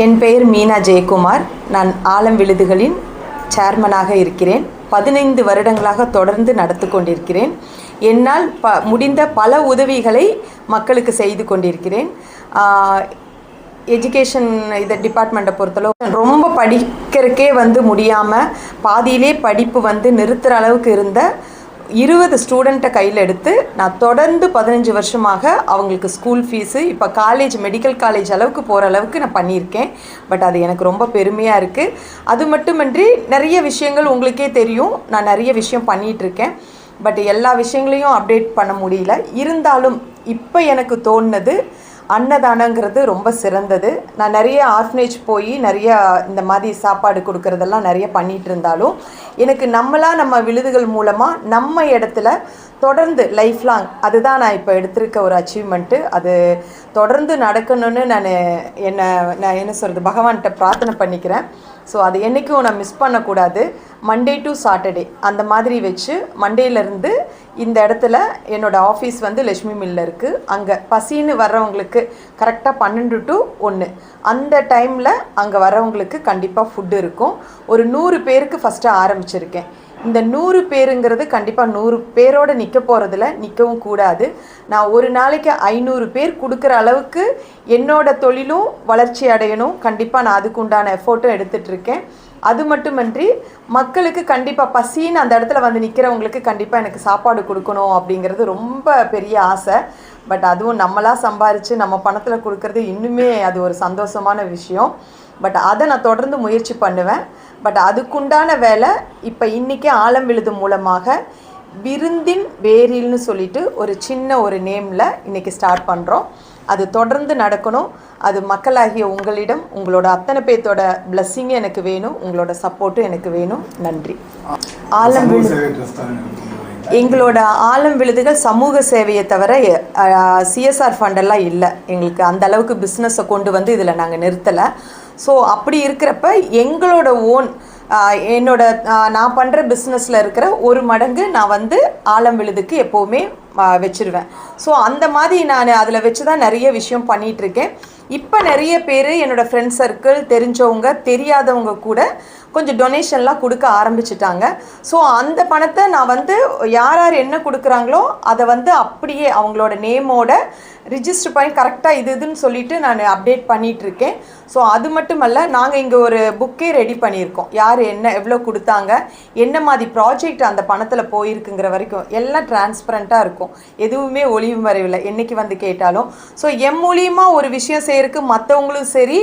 என் பெயர் மீனா ஜெயக்குமார். நான் ஆலம் விழுதுகளின் சேர்மனாக இருக்கிறேன். பதினைந்து வருடங்களாக தொடர்ந்து நடத்து கொண்டிருக்கிறேன். என்னால் ப முடிந்த பல உதவிகளை மக்களுக்கு செய்து கொண்டிருக்கிறேன். எஜுகேஷன் இது டிபார்ட்மெண்ட்டை பொறுத்தளவு ரொம்ப படிக்கிறக்கே வந்து முடியாமல் பாதியிலே படிப்பு வந்து நிறுத்துகிற அளவுக்கு இருந்த இருபது ஸ்டூடெண்ட்டை கையில் எடுத்து நான் தொடர்ந்து பதினஞ்சு வருஷமாக அவங்களுக்கு ஸ்கூல் ஃபீஸு இப்போ காலேஜ் மெடிக்கல் காலேஜ் அளவுக்கு போகிற அளவுக்கு நான் பண்ணியிருக்கேன். பட் அது எனக்கு ரொம்ப பெருமையாக இருக்குது அது மட்டுமின்றி நிறைய விஷயங்கள் உங்களுக்கே தெரியும். நான் நிறைய விஷயம் பண்ணிகிட்ருக்கேன் பட் எல்லா விஷயங்களையும் அப்டேட் பண்ண முடியல. இருந்தாலும் இப்போ எனக்கு தோணுனது அன்னதானங்கிறது ரொம்ப சிறந்தது. நான் நிறைய ஆர்ஃபனேஜ் போய் நிறைய இந்த மாதிரி சாப்பாடு கொடுக்கறதெல்லாம் நிறைய பண்ணிகிட்டு இருந்தாலும் எனக்கு நம்மளாக நம்ம விழுதுகள் மூலமாக நம்ம இடத்துல தொடர்ந்து லைஃப் லாங் அதுதான் நான் இப்போ எடுத்திருக்க ஒரு அச்சீவ்மெண்ட்டு அது தொடர்ந்து நடக்கணும்னு நான் என்ன நான் என்ன சொல்கிறது பகவான்கிட்ட பிரார்த்தனை பண்ணிக்கிறேன். ஸோ அது என்றைக்கும் நான் மிஸ் பண்ணக்கூடாது. மண்டே டு சாட்டர்டே அந்த மாதிரி வச்சு மண்டேலேருந்து இந்த இடத்துல என்னோடய ஆஃபீஸ் வந்து லட்சுமி மில்லில் இருக்குது அங்கே பசின்னு வர்றவங்களுக்கு கரெக்டாக பன்னெண்டு டு ஒன்று அந்த டைமில் அங்கே வர்றவங்களுக்கு கண்டிப்பாக ஃபுட்டு இருக்கும். ஒரு நூறு பேருக்கு ஃபஸ்ட்டு ஆரம்பிச்சிருக்கேன். இந்த நூறு பேருங்கிறது கண்டிப்பாக நூறு பேரோடு நிற்க போகிறதுல நிற்கவும் கூடாது. நான் ஒரு நாளைக்கு ஐநூறு பேர் கொடுக்குற அளவுக்கு என்னோட தொழிலும் வளர்ச்சி அடையணும். கண்டிப்பாக நான் அதுக்குண்டான எஃபோர்ட்டும் எடுத்துகிட்ருக்கேன் அது மட்டுமன்றி மக்களுக்கு கண்டிப்பாக பசின்னு அந்த இடத்துல வந்து நிற்கிறவங்களுக்கு கண்டிப்பாக எனக்கு சாப்பாடு கொடுக்கணும் அப்படிங்கிறது ரொம்ப பெரிய ஆசை. பட் அதுவும் நம்மளாக சம்பாரித்து நம்ம பணத்தில் கொடுக்கறது இன்னுமே அது ஒரு சந்தோஷமான விஷயம். பட் அதை நான் தொடர்ந்து முயற்சி பண்ணுவேன். பட் அதுக்குண்டான வேலை இப்போ இன்றைக்கி ஆலம் விழுது மூலமாக விருந்தின் வேரில்னு சொல்லிட்டு ஒரு சின்ன ஒரு நேமில் இன்றைக்கி ஸ்டார்ட் பண்ணுறோம் அது தொடர்ந்து நடக்கணும். அது மக்களாகிய உங்களிடம் உங்களோட அத்தனை பேர்த்தோட பிளஸ்ஸிங்கும் எனக்கு வேணும். உங்களோட சப்போர்ட்டும் எனக்கு வேணும். நன்றி. ஆலம் விழுது. எங்களோட ஆலம் விழுதுகள் சமூக சேவையை தவிர சிஎஸ்ஆர் ஃபண்டெல்லாம் இல்லை. எங்களுக்கு அந்த அளவுக்கு பிஸ்னஸை கொண்டு வந்து இதில் நாங்கள் நிறுத்தலை. ஸோ அப்படி இருக்கிறப்ப எங்களோட ஓன் என்னோட நான் பண்ணுற பிஸ்னஸில் இருக்கிற ஒரு மடங்கு நான் வந்து ஆலம் விழுதுக்கு எப்போவுமே வச்சுருவேன் வச்சிருவேன். ஸோ அந்த மாதிரி நான் அதில் வச்சு தான் நிறைய விஷயம் பண்ணிகிட்ருக்கேன் இப்போ நிறைய பேர் என்னோடய ஃப்ரெண்ட்ஸ் சர்க்கிள் தெரிஞ்சவங்க தெரியாதவங்க கூட கொஞ்சம் டொனேஷன்லாம் கொடுக்க ஆரம்பிச்சிட்டாங்க. ஸோ அந்த பணத்தை நான் வந்து யார் யார் என்ன கொடுக்குறாங்களோ அதை வந்து அப்படியே அவங்களோட நேமோட ரிஜிஸ்டர் பண்ணி கரெக்டாக இது இதுன்னு சொல்லிட்டு நான் அப்டேட் பண்ணிகிட்ருக்கேன் ஸோ அது மட்டுமல்ல நாங்கள் இங்கே ஒரு புக்கே ரெடி பண்ணியிருக்கோம். யார் என்ன எவ்வளோ கொடுத்தாங்க என்ன மாதிரி ப்ராஜெக்ட் அந்த பணத்தில் போயிருக்குங்கிற வரைக்கும் எல்லாம் டிரான்ஸ்பரண்ட்டாக இருக்கும். எதுவுமே ஒளிவு மறைவில் என்றைக்கு வந்து கேட்டாலும். ஸோ எம் மூலியமாக ஒரு விஷயம் பேருக்கு மற்றவங்களும் சரி